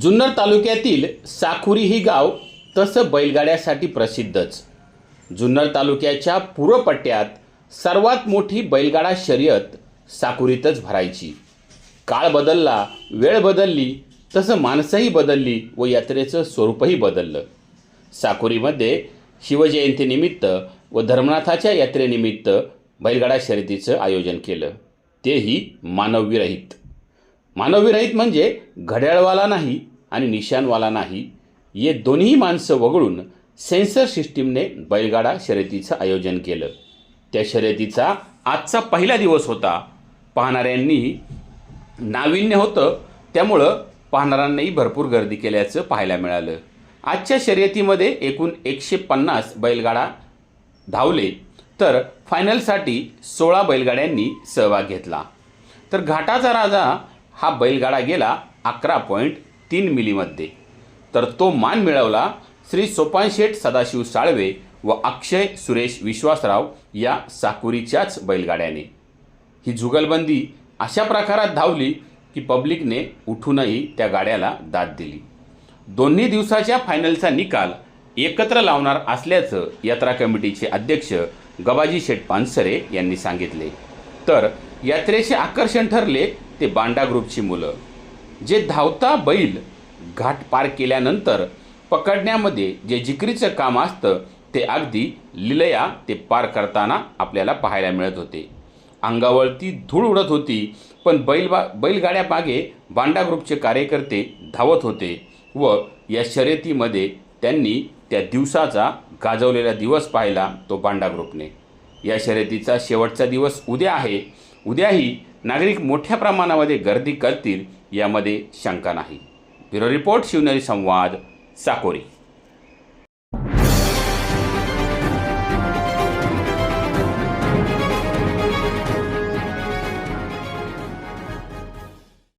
जुन्नर तालुक्यातील साखुरी ही गाव तसं बैलगाड्यासाठी प्रसिद्धच. जुन्नर तालुक्याच्या पूर्वपट्ट्यात सर्वात मोठी बैलगाडा शर्यत साकुरीतच भरायची. काळ बदलला वेळ बदलली तसं माणसंही बदलली व यात्रेचं स्वरूपही बदललं. साकुरीमध्ये शिवजयंतीनिमित्त व धर्मनाथाच्या यात्रेनिमित्त बैलगाडा शर्यतीचं आयोजन केलं. तेही मानवविरहित. मानवविरहित म्हणजे घड्याळवाला नाही आणि निशानवाला नाही ये दोन्ही माणसं वगळून सेन्सर सिस्टीमने बैलगाडा शर्यतीचं आयोजन केलं. त्या शर्यतीचा आजचा पहिला दिवस होता. पाहणाऱ्यांनी नाविन्य होतं त्यामुळं पाहणाऱ्यांनाही भरपूर गर्दी केल्याचं पाहायला मिळालं. आजच्या शर्यतीमध्ये एकूण एकशे पन्नास बैलगाडा धावले तर फायनलसाठी सोळा बैलगाड्यांनी सहभाग घेतला. तर घाटाचा राजा हा बैलगाडा गेला अकरा पॉईंट तीन मिलीमध्ये. तर तो मान मिळवला श्री सोपानशेठ सदाशिव साळवे व अक्षय सुरेश विश्वासराव या साकुरीच्याच बैलगाड्याने. ही जुगलबंदी अशा प्रकारात धावली की पब्लिकने उठूनही त्या गाड्याला दाद दिली. दोन्ही दिवसाच्या फायनलचा निकाल एकत्र लावणार असल्याचं यात्रा कमिटीचे अध्यक्ष गबाजी शेठ पानसरे यांनी सांगितले. तर यात्रेचे आकर्षण ठरले ते बांडा ग्रुपची मुलं. जे धावता बैल घाट पार केल्यानंतर पकडण्यामध्ये जे जिकरीचं काम असतं ते अगदी लिलया ते पार करताना आपल्याला पाहायला मिळत होते. अंगावरती धूळ उडत होती पण बैल बा बैलगाड्या मागे बांडा ग्रुपचे कार्यकर्ते धावत होते व या शर्यतीमध्ये त्यांनी त्या दिवसाचा गाजवलेला दिवस पाहिला तो बांडा ग्रुपने. या शर्यतीचा शेवटचा दिवस उद्या आहे. उद्याही नागरिक मोठ्या प्रमाणामध्ये गर्दी करतील यामध्ये शंका नाही. ब्युरो रिपोर्ट शिवनेरी संवाद साकोरी.